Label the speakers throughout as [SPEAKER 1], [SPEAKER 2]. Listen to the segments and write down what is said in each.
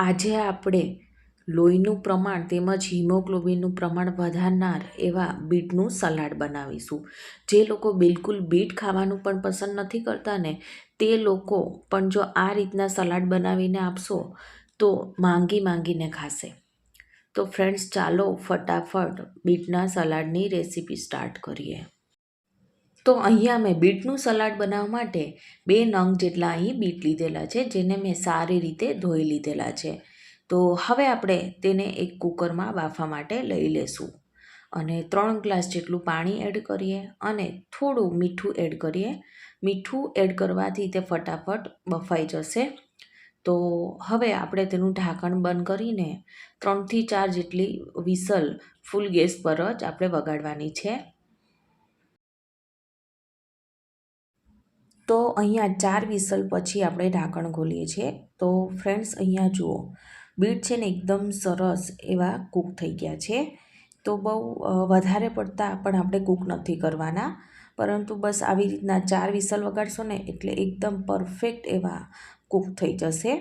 [SPEAKER 1] આજે આપણે લોહીનું પ્રમાણ તેમજ હિમોગ્લોબિનનું પ્રમાણ વધારનાર એવા બીટનું સલાડ બનાવીશું. જે લોકો બિલકુલ બીટ ખાવાનું પણ પસંદ નથી કરતા ને તે લોકો પણ જો આ રીતના સલાડ બનાવીને આપશો તો માંગી માંગીને ખાશે. તો ફ્રેન્ડ્સ, ચાલો ફટાફટ બીટના સલાડની રેસીપી સ્ટાર્ટ કરીએ. તો અહીંયા મેં બીટનું સલાડ બનાવવા માટે બે નંગ જેટલા અહીં બીટ લીધેલા છે, જેને મેં સારી રીતે ધોઈ લીધેલા છે. તો હવે આપણે તેને એક કુકરમાં બાફવા માટે લઈ લેશું. અને ત્રણ ગ્લાસ જેટલું પાણી એડ કરીએ અને થોડું મીઠું એડ કરીએ. મીઠું એડ કરવાથી તે ફટાફટ બફાઈ જશે. તો હવે આપણે તેનું ઢાંકણ બંધ કરીને ત્રણથી ચાર જેટલી વિસલ ફૂલ ગેસ પર જ આપણે વગાડવાની છે. તો અહીંયા ચાર વિસલ પછી આપણે ઢાંકણ ખોલીએ છીએ. તો ફ્રેન્ડ્સ, અહીંયા જુઓ. બીટ છે ને એકદમ સરસ એવા કૂક થઈ ગયા છે. તો બહુ વધારે પડતા પણ આપણે કૂક નથી કરવાના. પરંતુ બસ આવી રીતના ચાર વિસલ વગાડશો ને એટલે એકદમ પરફેક્ટ એવા કૂક થઈ જશે.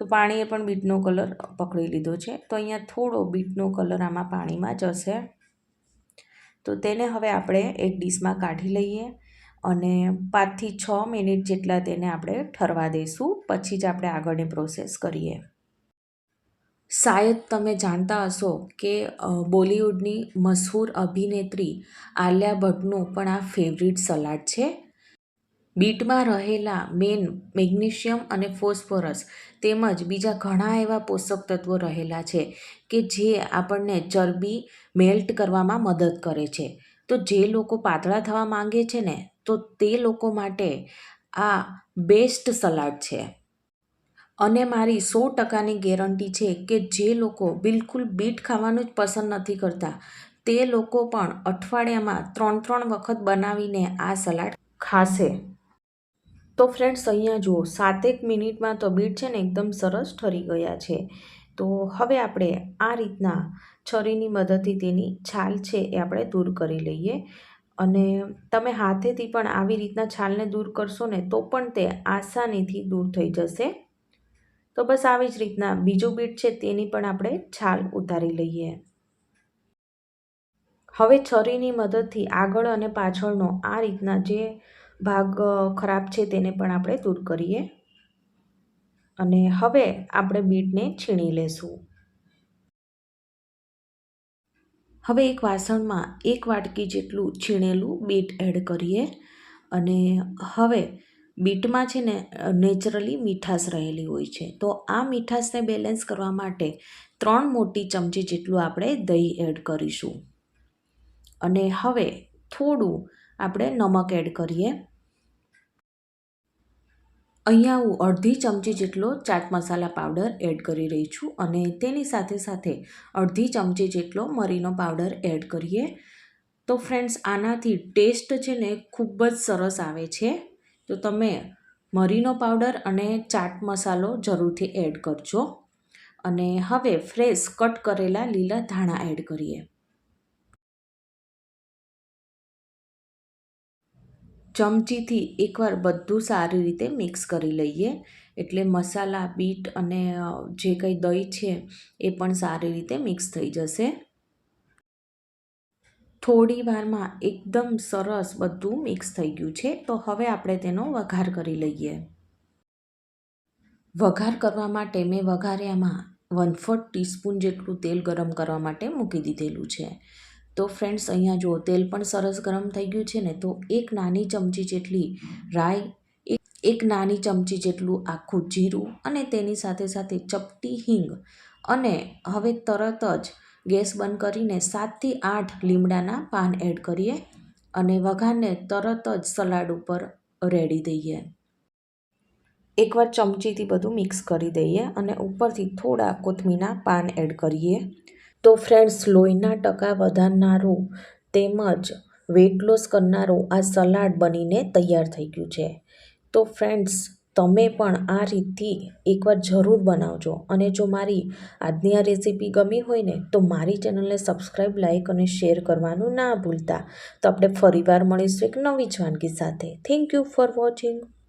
[SPEAKER 1] તો પાણીએ પણ બીટનો કલર પકડી લીધો છે. તો અહીંયા થોડો બીટનો કલર આમાં પાણીમાં જશે. તો તેને હવે આપણે એક ડીશમાં કાઢી લઈએ. અને પાંચથી છ મિનિટ જેટલા તેને આપણે ઠરવા દઈશું, પછી જ આપણે આગળની પ્રોસેસ કરીએ. શાયદ તમે જાણતા હશો કે બોલિવૂડની મશહૂર અભિનેત્રી આલિયા ભટ્ટનું પણ આ ફેવરિટ સલાડ છે. બીટમાં રહેલા મેન મેગ્નેશિયમ અને ફોસ્ફરસ તેમજ બીજા ઘણા એવા પોષક તત્વો રહેલા છે કે જે આપણને ચરબી મેલ્ટ કરવામાં મદદ કરે છે. તો જે લોકો પાતળા થવા માંગે છે ને તો તે લોકો માટે આ બેસ્ટ સલાડ છે. અને મારી સો ટકાની ગેરંટી છે કે જે લોકો બિલકુલ બીટ ખાવાનું જ પસંદ નથી કરતા, તે લોકો પણ અઠવાડિયામાં ત્રણ ત્રણ વખત બનાવીને આ સલાડ ખાશે. તો ફ્રેન્ડ્સ અહીંયા જુઓ, સાતેક મિનિટમાં તો બીટ છે ને એકદમ સરસ ઠરી ગયા છે. તો હવે આપણે આ રીતના છરીની મદદથી તેની છાલ છે એ આપણે દૂર કરી લઈએ. અને તમે હાથેથી પણ આવી રીતના છાલને દૂર કરશો ને, તો પણ તે આસાનીથી દૂર થઈ જશે. તો બસ આવી જ રીતના બીજું બીટ છે તેની પણ આપણે છાલ ઉતારી લઈએ. હવે છરીની મદદથી આગળ અને પાછળનો આ રીતના જે ભાગ ખરાબ છે તેને પણ આપણે દૂર કરીએ. અને હવે આપણે બીટને છીણી લેશું. હવે એક વાસણમાં એક વાટકી જેટલું છીણેલું બીટ એડ કરીએ અને હવે બીટમાં છે ને, નેચરલી મીઠાશ રહેલી હોય છે. તો આ મીઠાશને બેલેન્સ કરવા માટે ત્રણ મોટી ચમચી જેટલું આપણે દહીં એડ કરીશું. અને હવે થોડું આપણે નમક એડ કરીએ. અહીંયા હું અડધી ચમચી જેટલો ચાટ મસાલા પાવડર એડ કરી રહી છું અને તેની સાથે સાથે અડધી ચમચી જેટલો મરીનો પાવડર એડ કરીએ. તો ફ્રેન્ડ્સ, આનાથી ટેસ્ટ છે ને ખૂબ જ સરસ આવે છે. તો તમે મરીનો પાવડર અને ચાટ મસાલો જરૂરથી એડ કરજો. અને હવે ફ્રેશ કટ કરેલા લીલા ધાણા એડ કરીએ. ચમચીથી એકવાર બધું સારી રીતે મિક્સ કરી લઈએ. એટલે મસાલા, બીટ અને જે કંઈ દહીં છે એ પણ સારી રીતે મિક્સ થઈ જશે. થોડી વારમાં એકદમ સરસ બધું મિક્સ થઈ ગયું છે. તો હવે આપણે તેનો વઘાર કરી લઈએ. વઘાર કરવા માટે મેં વઘાર્યામાં વન ફોર્થ ટીસ્પૂન જેટલું તેલ ગરમ કરવા માટે મૂકી દીધેલું છે. તો ફ્રેન્ડ્સ અહીંયા જુઓ તેલ પણ સરસ ગરમ થઈ ગયું છે ને, તો એક નાની ચમચી જેટલી એક એક નાની ચમચી જેટલું આખું જીરું અને તેની સાથે સાથે ચપટી હિંગ અને હવે તરત જ ગેસ બંધ કરીને સાતથી આઠ લીમડાના પાન એડ કરીએ અને વઘારને તરત જ સલાડ ઉપર રેડી દઈએ. એકવાર ચમચીથી બધું મિક્સ કરી દઈએ અને ઉપરથી થોડા કોથમીના પાન એડ કરીએ. તો ફ્રેન્ડ્સ, લોહીના ટકા વધારનારું તેમજ વેટ લોસ કરનારું આ સલાડ બનીને તૈયાર થઈ ગયું છે. તો ફ્રેન્ડ્સ, તમે પણ આ રીતથી એકવાર જરૂર બનાવજો અને જો મારી આજની આ રેસીપી ગમી હોય ને, તો મારી ચેનલને સબસ્ક્રાઈબ લાઈક અને શેર કરવાનું ના ભૂલતા. તો આપણે ફરીવાર મળીશું એક નવી જ વાનગી સાથે. Thank you for watching.